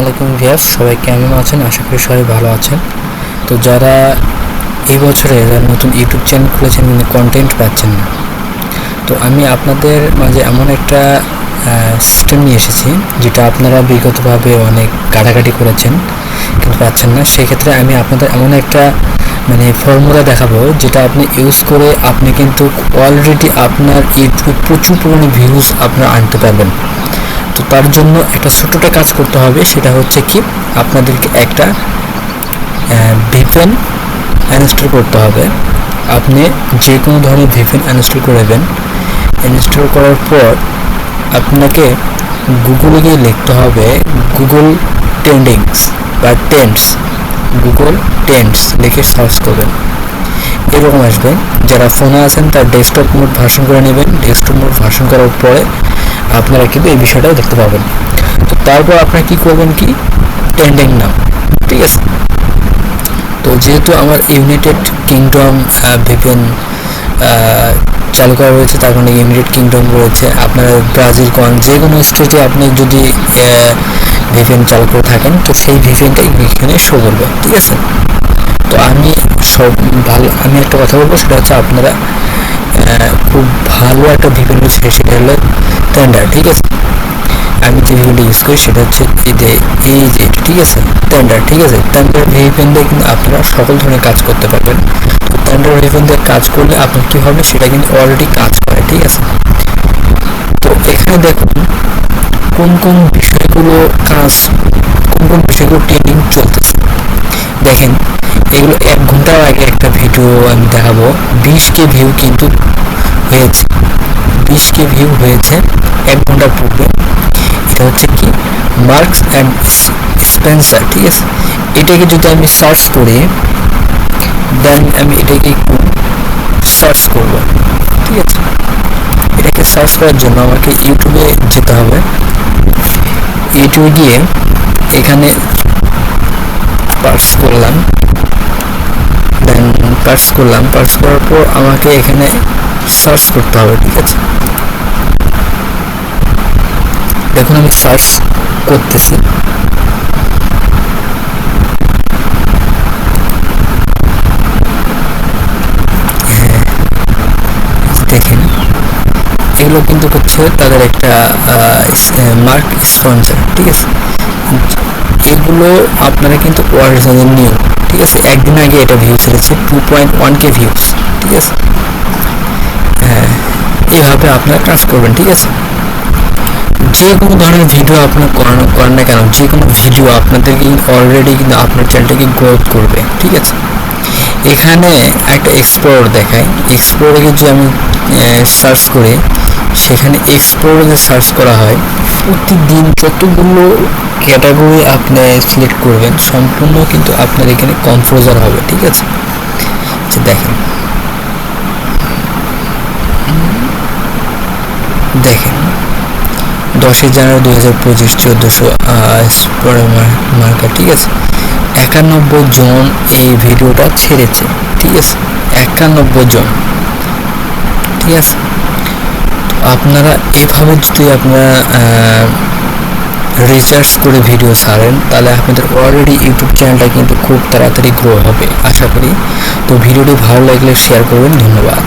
আলাইকুম ভিয়াস সবাই কেমন আছেন? আশা করি সবাই ভালো আছেন। তো যারা এই বছরে যারা নতুন ইউটিউব চ্যানেল খুলেছেন কিন্তু কন্টেন্ট পাচ্ছেন না, তো আমি আপনাদের মাঝে এমন একটা সিস্টেম নিয়ে এসেছি, যেটা আপনারা বিগতভাবে অনেক কাটাকাটি করেছেন, কিন্তু পাচ্ছেন না। সেক্ষেত্রে আমি আপনাদের এমন একটা মানে ফর্মুলা দেখাবো, যেটা আপনি ইউজ করে আপনি কিন্তু অলরেডি আপনার ইউটিউবে প্রচুর পরিমাণে ভিউজ আপনারা আনতে পারবেন। তো তার জন্য একটা ছোট্টটা কাজ করতে হবে, সেটা হচ্ছে কি আপনাদেরকে একটা ভিপেন ইনস্টল করতে হবে। আপনি যে কোনো ধরনের ভিপেন ইনস্টল করবেন ইনস্টল করার পর আপনাকে গুগলে গিয়ে লিখতে হবে গুগল ট্রেন্ডিংস বা টেন্টস গুগল টেন্টস লিখে সার্চ করবেন। এরকম আসবে। যারা ফোনে আছেন, তার ডেস্কটপ মোড ভার্সন করে নেবেন। ডেস্কটপ মোড ভার্সন করার পরে আপনারা কিন্তু এই বিষয়টাও দেখতে পাবেন। তো তারপর আপনারা কি করবেন কি? ট্রেন্ডিং নাম ঠিক আছে? তো যেহেতু আমার ইউনাইটেড কিংডম ভিপিএন চালু করা রয়েছে, তার মানে ইউনাইটেড কিংডম রয়েছে। আপনার ব্রাজিল কন যে কোনো স্টেটে আপনি যদি ভিপিএন চালু করে থাকেন, তো সেই ভিপিএনটা এখানে শো করবে, ঠিক আছে? তো আমি সব ভালো, আমি একটা কথা বলব, সেটা হচ্ছে আপনারা খুব ভালো একটা ভিপিএন ইউজ করি সেটা হলো টেন্ডার ঠিক আছে? আমি যে ভিপিএনটা ইউজ করি, সেটা হচ্ছে এই যে এই যে ঠিক আছে? টেন্ডার ঠিক আছে? টেন্ডার ভিপিএন দিয়ে কিন্তু আপনারা সকল ধরনের কাজ করতে পারবেন। তো টেন্ডার ভিপিএন দিয়ে কাজ করলে আপনার কী হবে? সেটা কিন্তু অলরেডি কাজ করে, ঠিক আছে? তো এখানে দেখুন, কোন কোন বিষয়গুলো কাজ, কোন কোন বিষয়গুলো ট্রেনিং চলতেছে। দেখেন, এগুলো এক ঘণ্টার আগে একটা ভিডিও আমি দেখাবো। বিশ কে ভিউ কিন্তু হয়েছে। বিশ কে ভিউ হয়েছে এক ঘণ্টা পূর্বে। এটা হচ্ছে কি? মার্কস অ্যান্ড স্পেন্সার ঠিক আছে? এটাকে যদি আমি সার্চ করি দেন আমি এটাকে একটু সার্চ করব। ঠিক আছে? এটাকে সার্চ করার জন্য আমাকে ইউটিউবে যেতে হবে। ইউটিউবে গিয়ে এখানে পার্স করলাম। দেন পার্স করলাম। পার্স করার পর আমাকে এখানে সার্চ করতে হবে, ঠিক আছে? দেখুন আমি সার্চ করতেছি। হ্যাঁ, দেখেন এগুলো কিন্তু হচ্ছে তাদের একটা মার্ক স্পন্সর ঠিক আছে? এগুলো আপনারা কিন্তু অরিজিনাল নিউ ঠিক আছে? একদিন আগে এটা ভিউ ছেড়েছে two point one K views ঠিক আছে? হ্যাঁ এইভাবে আপনারা কাজ করবেন ঠিক আছে? যে কোনো ধরনের ভিডিও আপনার করানো করেন না কেন, যে কোনো ভিডিও আপনাদেরকে অলরেডি কিন্তু আপনার চ্যানেলটাকে গ্রোথ করবে, ঠিক আছে? এখানে একটা এক্সপ্লোর দেখায় এক্সপ্লোরে যদি আমি সার্চ করি, সেখানে এক্সপ্লোরে সার্চ করা হয়, প্রতিদিন যতগুলো ক্যাটাগরি আপনি সিলেক্ট করবেন, সম্পূর্ণ কিন্তু আপনার এখানে কনফ্রোজার হবে, ঠিক আছে? আচ্ছা দেখেন। দেখেন। দশই জানুয়ারি দু হাজার পঁচিশ চোদ্দোশো মার্কা, ঠিক আছে? একানব্বই জন এই ভিডিওটা ছেড়েছে, ঠিক আছে? একানব্বই জন, ঠিক আছে? আপনারা এভাবে যদি আপনারা রিসার্চ করে ভিডিও ছাড়েন, তাহলে আপনাদের অলরেডি ইউটিউব চ্যানেলটা কিন্তু খুব তাড়াতাড়ি গ্রো হবে, আশা করি। তো ভিডিওটি ভালো লাগলে শেয়ার করবেন, ধন্যবাদ।